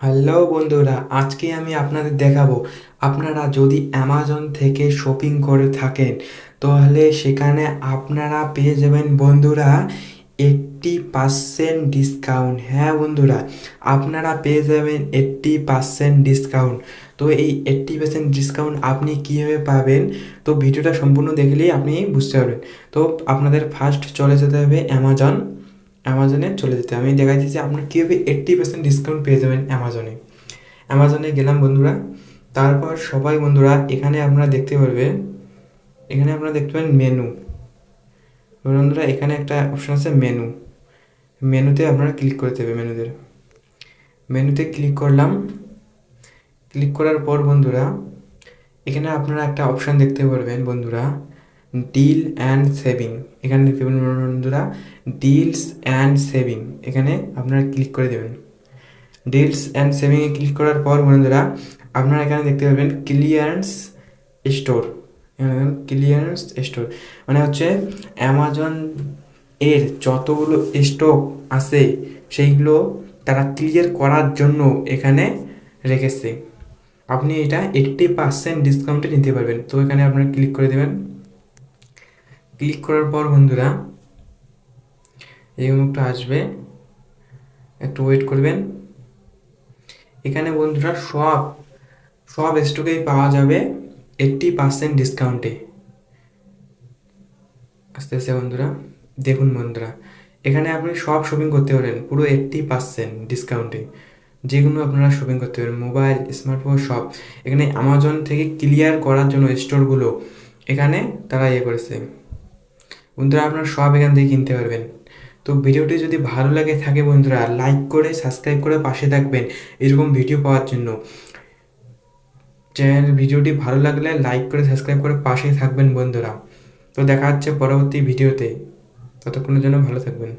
Hello বন্ধুরা, আজকে আমি আপনাদের দেখাবো, আপনারা যদি অ্যামাজন থেকে শপিং করে থাকেন, তাহলে সেখানে আপনারা পেয়ে যাবেন বন্ধুরা এইট্টি পার্সেন্ট ডিসকাউন্ট হ্যাঁ বন্ধুরা, আপনারা পেয়ে যাবেন এইট্টি পার্সেন্ট ডিসকাউন্ট তো এই এইট্টি পার্সেন্ট ডিসকাউন্ট আপনি কীভাবে পাবেন, তো ভিডিওটা সম্পূর্ণ দেখলেই আপনি বুঝতে পারবেন। তো আপনাদের ফার্স্ট চলে যেতে হবে অ্যামাজন অ্যামাজনে চলে যেতে আমি দেখাচ্ছি যে আপনার কীভাবে এইট্টি পার্সেন্ট ডিসকাউন্ট পেয়ে যাবেন অ্যামাজনে অ্যামাজনে গেলাম বন্ধুরা। তারপর সবাই বন্ধুরা, এখানে আপনারা দেখতে পারবে, এখানে আপনারা দেখতে পাবেন মেনু বন্ধুরা, এখানে একটা অপশান আছে মেনু মেনুতে আপনারা ক্লিক করতে হবে মেনুদের মেনুতে ক্লিক করলাম। ক্লিক করার পর বন্ধুরা, এখানে আপনারা একটা অপশান দেখতে পারবেন বন্ধুরা। ডিল অ্যান্ড সেভিং এখানে পাবেন বন্ধুরা ডিলস অ্যান্ড সেভিং এখানে আপনারা ক্লিক করে দেবেন। ডিলস অ্যান্ড সেভিংয়ে ক্লিক করার পর বন্ধুরা, আপনারা এখানে দেখতে পাবেন ক্লিয়ারেন্স স্টোর ক্লিয়ারেন্স স্টোর মানে হচ্ছে অ্যামাজন এর যতগুলো স্টক আছে, সেইগুলো তারা ক্লিয়ার করার জন্য এখানে রেখেছে। আপনি এটা এইট্টি পার্সেন্ট ডিসকাউন্টে নিতে পারবেন। তো এখানে আপনারা ক্লিক করে দেবেন। ক্লিক করার পর বন্ধুরা, এই মুখটা আসবে। একটু ওয়েট করবেন। এখানে বন্ধুরা সব সব স্টকেই পাওয়া যাবে এইট্টি পার্সেন্ট ডিসকাউন্টে আস্তে আস্তে বন্ধুরা, দেখুন বন্ধুরা, এখানে আপনি সব শপিং করতে পারেন, পুরো এইট্টি পার্সেন্ট ডিসকাউন্টে যেগুলো আপনারা শপিং করতে পারেন মোবাইল স্মার্টফোন সব। এখানে অ্যামাজন থেকে ক্লিয়ার করার জন্য স্টোরগুলো এখানে তারা ইয়ে করেছে। বন্ধুরা, আপনারা সব এখান থেকে কিনতে পারবেন। তো ভিডিওটি যদি ভালো লাগে থাকে বন্ধুরা লাইক করে সাবস্ক্রাইব করে পাশে থাকবেন এরকম ভিডিও পাওয়ার জন্য। চ্যানেল ভিডিওটি ভালো লাগলে লাইক করে সাবস্ক্রাইব করে পাশে থাকবেন বন্ধুরা। তো দেখা হচ্ছে পরবর্তী ভিডিওতে। ততক্ষণের জন্য ভালো থাকবেন।